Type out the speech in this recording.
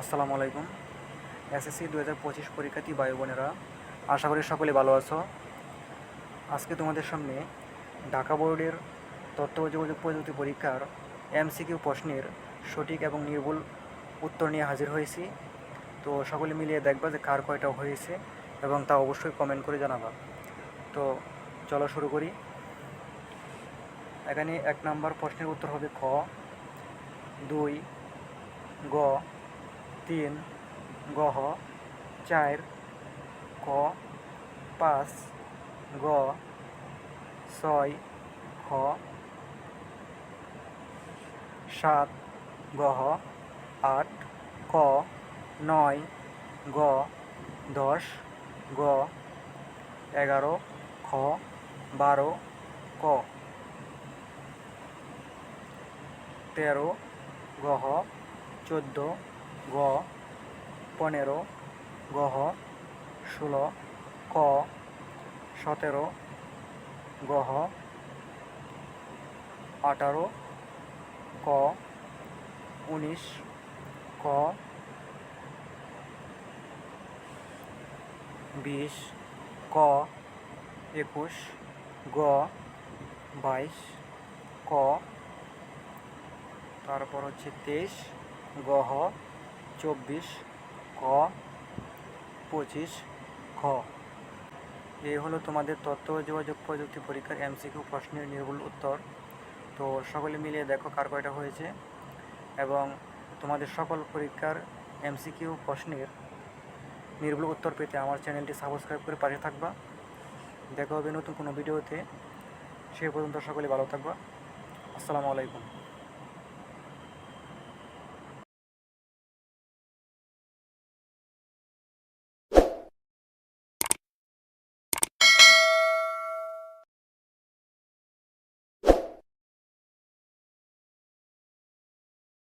আসসালামু আলাইকুম। এসএসসি দু হাজার পঁচিশ পরীক্ষার্থী ভাই বোনেরা, আশা করি সকলে ভালো আছো। আজকে তোমাদের সামনে ঢাকা বোর্ডের তথ্য যোগাযোগ প্রযুক্তি পরীক্ষার এমসিকিউ প্রশ্নের সঠিক এবং নির্ভুল উত্তর নিয়ে হাজির হয়েছি। তো সকলে মিলিয়ে দেখবা যে কার কয়টা হয়েছে এবং তা অবশ্যই কমেন্ট করে জানাবা। তো চলো শুরু করি। এখানে এক নম্বর প্রশ্নের উত্তর হবে ক দুই, গ তিন গহ চার, ক, পাঁচ, গ, ছয় খ সাত গহ আট, ক, নয়, গ, দশ, গ, এগারো, খ, বারো, ক। তেরো গহ চোদ্দ গ, পনেরো গহ ষোলো, ক, সতেরো গহ আঠারো, ক, উনিশ, ক, বিশ, ক, একুশ, গ, বাইশ, ক, তারপর হচ্ছে তেইশ গহ চব্বিশ, ক, পঁচিশ খ এই হলো তোমাদের তথ্য, যোগাযোগ, প্রযুক্তি পরীক্ষার এমসিকিউ প্রশ্নের নির্ভুল উত্তর। তো সকলে মিলিয়ে দেখো কার কয়টা হয়েছে এবং তোমাদের সকল পরীক্ষার এমসিকিউ প্রশ্নের নির্ভুল উত্তর পেতে আমার চ্যানেলটি সাবস্ক্রাইব করে পাশে থাকবা। দেখা হবে নতুন কোনো ভিডিওতে। সে পর্যন্ত সকলে ভালো থাকবা। আসসালামু আলাইকুম।